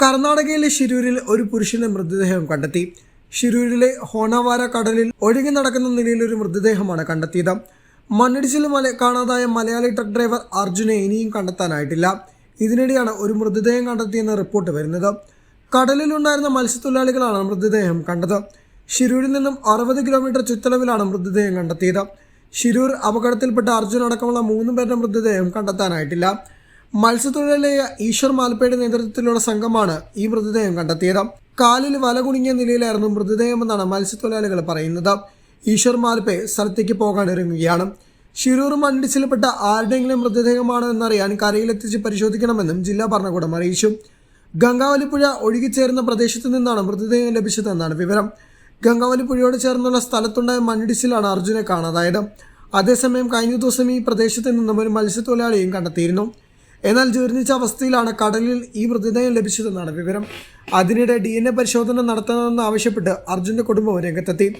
കർണാടകയിലെ ഷിരൂരിൽ ഒരു പുരുഷന്റെ മൃതദേഹം കണ്ടെത്തി. ഷിരൂരിലെ ഹോണവാര കടലിൽ ഒഴുകി നടക്കുന്ന നിലയിൽ ഒരു മൃതദേഹമാണ് കണ്ടെത്തിയത്. മണ്ണിടിച്ചിൽ മല കാണാതായ മലയാളി ട്രക്ക് ഡ്രൈവർ അർജുനെ ഇനിയും കണ്ടെത്താനായിട്ടില്ല. ഇതിനിടെയാണ് ഒരു മൃതദേഹം കണ്ടെത്തിയെന്ന റിപ്പോർട്ട് വരുന്നത്. കടലിലുണ്ടായിരുന്ന മത്സ്യത്തൊഴിലാളികളാണ് മൃതദേഹം കണ്ടത്. ഷിരൂരിൽ നിന്നും അറുപത് കിലോമീറ്റർ ചുറ്റളവിലാണ് മൃതദേഹം കണ്ടെത്തിയത്. ഷിരൂർ അപകടത്തിൽപ്പെട്ട അർജുൻ അടക്കമുള്ള മൂന്ന് പേരുടെ മൃതദേഹം കണ്ടെത്താനായിട്ടില്ല. മത്സ്യത്തൊഴിലാളിയായ ഈശ്വർ മാൽപ്പയുടെ നേതൃത്വത്തിലുള്ള സംഘമാണ് ഈ മൃതദേഹം കണ്ടെത്തിയത്. കാലിൽ വല കുടുങ്ങിയ നിലയിലായിരുന്നു മൃതദേഹമെന്നാണ് മത്സ്യത്തൊഴിലാളികൾ പറയുന്നത്. ഈശ്വർ മാൽപ്പെ സ്ഥലത്തേക്ക് പോകാൻ ഇറങ്ങുകയാണ് ശിരൂർ മണ്ഡിച്ചിൽപ്പെട്ട ആരുടെയെങ്കിലും മൃതദേഹമാണോ എന്നറിയാൻ കരയിലെത്തിച്ച് പരിശോധിക്കണമെന്നും ജില്ലാ ഭരണകൂടം അറിയിച്ചു. ഗംഗാവലിപ്പുഴ ഒഴുകിച്ചേർന്ന പ്രദേശത്തു നിന്നാണ് മൃതദേഹം ലഭിച്ചതെന്നാണ് വിവരം. ഗംഗാവലിപ്പുഴയോട് ചേർന്നുള്ള സ്ഥലത്തുണ്ടായ മണ്ണിടിച്ചിലാണ് അർജുനെ കാണാതായത്. അതേസമയം കഴിഞ്ഞ ദിവസം ഈ പ്രദേശത്ത് നിന്നും ഒരു മത്സ്യത്തൊഴിലാളിയും കണ്ടെത്തിയിരുന്നു. എന്നാൽ ജീർണിച്ച അവസ്ഥയിലാണ് കടലിൽ ഈ മൃതദേഹം ലഭിച്ചതെന്നാണ് വിവരം. അതിനിടെ ഡി എൻ എ പരിശോധന നടത്തണമെന്ന് ആവശ്യപ്പെട്ട് അർജുന്റെ കുടുംബം രംഗത്തെത്തി.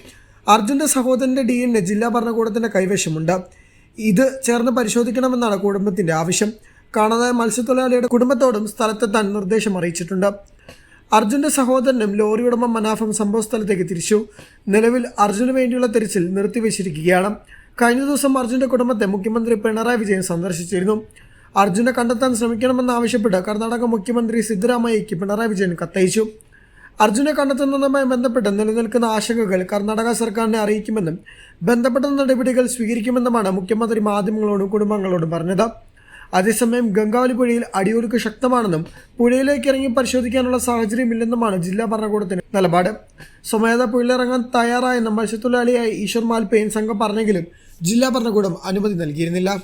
അർജുന്റെ സഹോദരന്റെ ഡി എൻ എ ജില്ലാ ഭരണകൂടത്തിന്റെ കൈവശമുണ്ട്. ഇത് ചേർന്ന് പരിശോധിക്കണമെന്നാണ് കുടുംബത്തിന്റെ ആവശ്യം. കാണാതായ മത്സ്യത്തൊഴിലാളിയുടെ കുടുംബത്തോടും സ്ഥലത്തെത്താൻ നിർദ്ദേശം അറിയിച്ചിട്ടുണ്ട്. അർജുന്റെ സഹോദരനും ലോറി ഉടമ മനാഫും സംഭവസ്ഥലത്തേക്ക് തിരിച്ചു. നിലവിൽ അർജുന് വേണ്ടിയുള്ള തിരച്ചിൽ നിർത്തിവെച്ചിരിക്കുകയാണ്. കഴിഞ്ഞ ദിവസം അർജുന്റെ കുടുംബത്തെ മുഖ്യമന്ത്രി പിണറായി വിജയൻ സന്ദർശിച്ചിരുന്നു. അർജുനെ കണ്ടെത്താൻ ശ്രമിക്കണമെന്നാവശ്യപ്പെട്ട് കർണാടക മുഖ്യമന്ത്രി സിദ്ധരാമയ്യയ്ക്ക് പിണറായി വിജയൻ കത്തയച്ചു. അർജുനെ കണ്ടെത്തുന്നതുമായി ബന്ധപ്പെട്ട് നിലനിൽക്കുന്ന ആശങ്കകൾ കർണാടക സർക്കാരിനെ അറിയിക്കുമെന്നും ബന്ധപ്പെട്ട നടപടികൾ സ്വീകരിക്കുമെന്നുമാണ് മുഖ്യമന്ത്രി മാധ്യമങ്ങളോടും കുടുംബങ്ങളോടും പറഞ്ഞത്. അതേസമയം ഗംഗാവലി പുഴയിൽ അടിയൊഴുക്ക് ശക്തമാണെന്നും പുഴയിലേക്ക് ഇറങ്ങി പരിശോധിക്കാനുള്ള സാഹചര്യമില്ലെന്നുമാണ് ജില്ലാ ഭരണകൂടത്തിന്റെ നിലപാട്. സ്വമേധ പുഴയിലിറങ്ങാൻ തയ്യാറായെന്ന് മത്സ്യത്തൊഴിലാളിയായ ഈശ്വർ മാൽപേൻ സംഘം പറഞ്ഞെങ്കിലും ജില്ലാ ഭരണകൂടം അനുമതി നൽകിയിരുന്നില്ല.